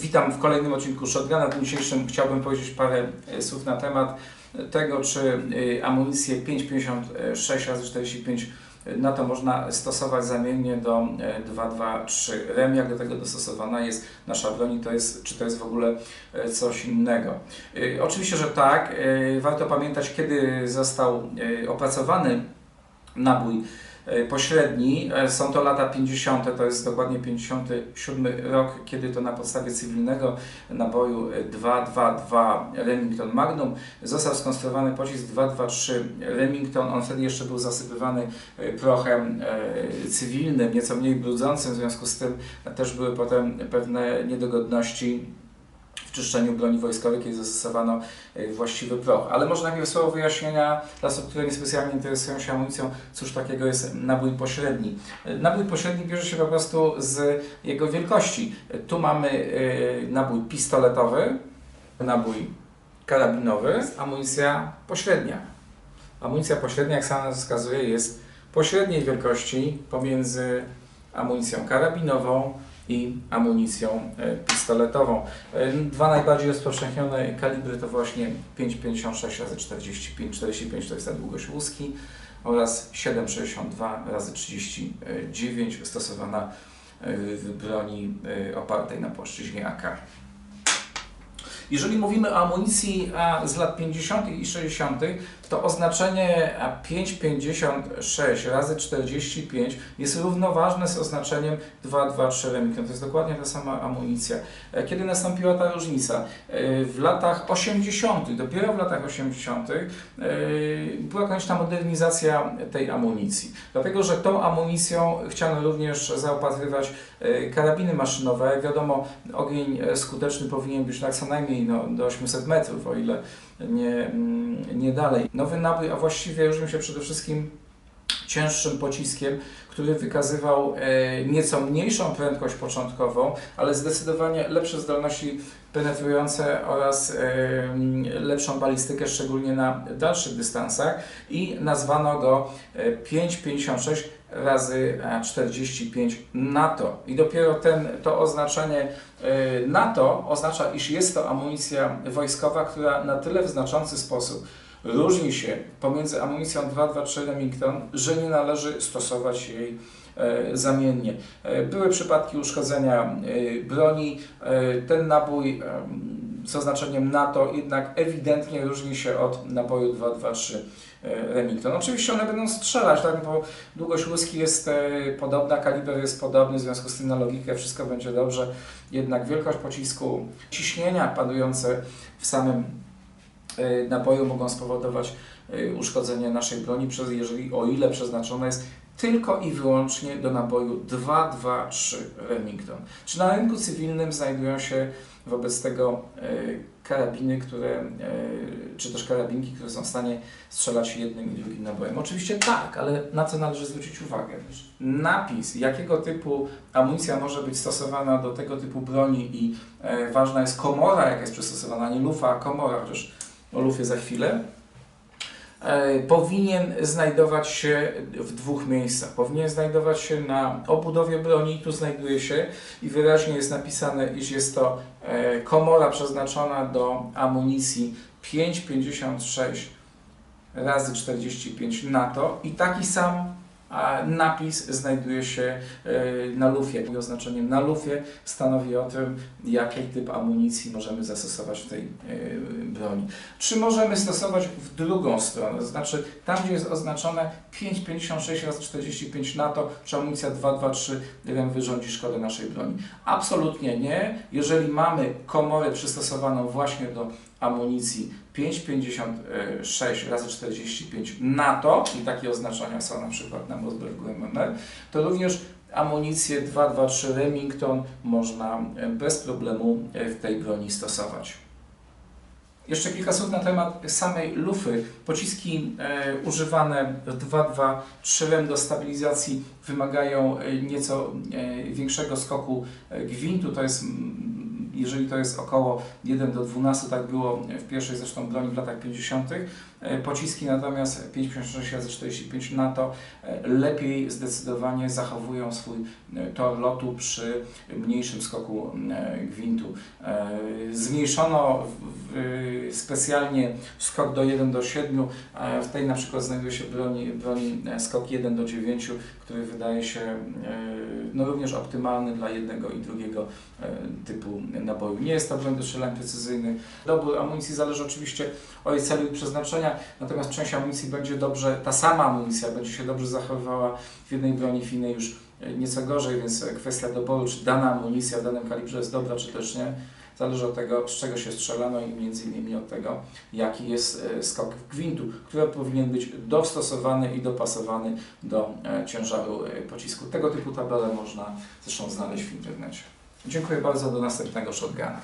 Witam w kolejnym odcinku Shotguna. W dzisiejszym chciałbym powiedzieć parę e, słów na temat tego, czy e, amunicję 5,56 razy 45 na to można stosować zamiennie do e, 2,23 rem. Jak do tego dostosowana jest nasza i to jest, czy to jest w ogóle e, coś innego. E, Oczywiście, że tak. E, Warto pamiętać, kiedy został e, opracowany nabój e, pośredni. E, Są to lata 50., to jest dokładnie 57 rok, kiedy to na podstawie cywilnego naboju e, 222 Remington Magnum został skonstruowany pocisk 223 Remington. On wtedy jeszcze był zasypywany e, prochem e, cywilnym, nieco mniej brudzącym, w związku z tym też były potem pewne niedogodności w czyszczeniu broni wojskowej, kiedy zastosowano e, właściwy proch. Ale może najpierw słowo wyjaśnienia dla osób, które niespecjalnie interesują się amunicją, cóż takiego jest nabój pośredni. E, Nabój pośredni bierze się po prostu z jego wielkości. E, Tu mamy nabój pistoletowy, nabój karabinowy, amunicja pośrednia. Amunicja pośrednia, jak sama wskazuje, jest pośredniej wielkości pomiędzy amunicją karabinową i amunicją e, pistoletową. E, Dwa najbardziej rozpowszechnione kalibry to właśnie 5,56 razy 45, 45 to jest ta długość łuski oraz 7,62 razy 39 stosowana e, w broni opartej na płaszczyźnie AK. Jeżeli mówimy o amunicji a, z lat 50. i 60., to oznaczenie a, 5,56 razy 45 jest równoważne z oznaczeniem 2,23 Remington. To jest dokładnie ta sama amunicja. E, Kiedy nastąpiła ta różnica? E, W latach 80., dopiero w latach 80., e, była konieczna modernizacja tej amunicji. Dlatego, że tą amunicją chciano również zaopatrywać e, karabiny maszynowe. Jak wiadomo, ogień e, skuteczny powinien być tak co najmniej no, do 800 metrów, o ile nie, mm, nie dalej. Nowy nabój, a właściwie różnił się przede wszystkim cięższym pociskiem, który wykazywał e, nieco mniejszą prędkość początkową, ale zdecydowanie lepsze zdolności penetrujące oraz e, lepszą balistykę, szczególnie na dalszych dystansach i nazwano go e, 5,56 razy e, 45 NATO. I dopiero ten, to oznaczenie NATO oznacza, iż jest to amunicja wojskowa, która na tyle w znaczący sposób różni się pomiędzy amunicją 223 Remington, że nie należy stosować jej e, zamiennie. E, Były przypadki uszkodzenia e, broni. Ten nabój z oznaczeniem NATO jednak ewidentnie różni się od naboju 223 e, Remington. Oczywiście one będą strzelać, tak, bo długość łuski jest podobna, kaliber jest podobny, w związku z tym na logikę wszystko będzie dobrze. Jednak wielkość pocisku, ciśnienia panujące w samym naboju mogą spowodować e, uszkodzenie naszej broni, przez, jeżeli o ile przeznaczona jest tylko i wyłącznie do naboju 223 Remington. Czy na rynku cywilnym znajdują się wobec tego e, karabiny, które, e, czy też karabinki, które są w stanie strzelać jednym i drugim nabojem? Oczywiście tak, ale na co należy zwrócić uwagę? Napis, jakiego typu amunicja może być stosowana do tego typu broni i e, ważna jest komora, jaka jest przystosowana, nie lufa, a komora, chociaż o lufie za chwilę, e, powinien znajdować się w dwóch miejscach. Powinien znajdować się na obudowie broni, tu znajduje się i wyraźnie jest napisane, iż jest to e, komora przeznaczona do amunicji 5,56 razy 45 NATO i taki sam a, napis znajduje się e, na lufie. I oznaczeniem na lufie stanowi o tym, jaki typ amunicji możemy zastosować w tej e, broni. Czy możemy stosować w drugą stronę, to znaczy tam, gdzie jest oznaczone 5,56 razy 45 NATO, czy amunicja 2,23 rem wyrządzi szkodę naszej broni? Absolutnie nie. Jeżeli mamy komorę przystosowaną właśnie do amunicji 5,56 razy 45 NATO i takie oznaczenia są na przykład na Mossbergu MMR, to również amunicję 223 Remington można e, bez problemu e, w tej broni stosować. Jeszcze kilka słów na temat samej lufy. Pociski e, używane w 223 rem do stabilizacji wymagają e, nieco e, większego skoku gwintu, to jest jeżeli to jest około 1 do 12, tak było w pierwszej zresztą broni w latach 50., e, pociski, natomiast 5,56 razy 45 na to e, lepiej zdecydowanie zachowują swój e, tor lotu przy mniejszym skoku e, gwintu. Zmniejszono specjalnie skok do 1 do 7, a w tej na przykład znajduje się broni, broni skok 1 do 9, który wydaje się no, również optymalny dla jednego i drugiego typu naboju. Nie jest to do strzelań precyzyjnych. Dobór amunicji zależy oczywiście od jej celu i przeznaczenia, natomiast część amunicji będzie dobrze, ta sama amunicja będzie się dobrze zachowywała w jednej broni, w innej już e, nieco gorzej, więc e, kwestia doboru, czy dana amunicja w danym kalibrze jest dobra, czy też nie, zależy od tego, z czego się strzelano i między innymi od tego, jaki jest e, skok gwintu, który powinien być dostosowany i dopasowany do ciężaru pocisku. Tego typu tabele można zresztą znaleźć w internecie. Dziękuję bardzo, do następnego shotguna.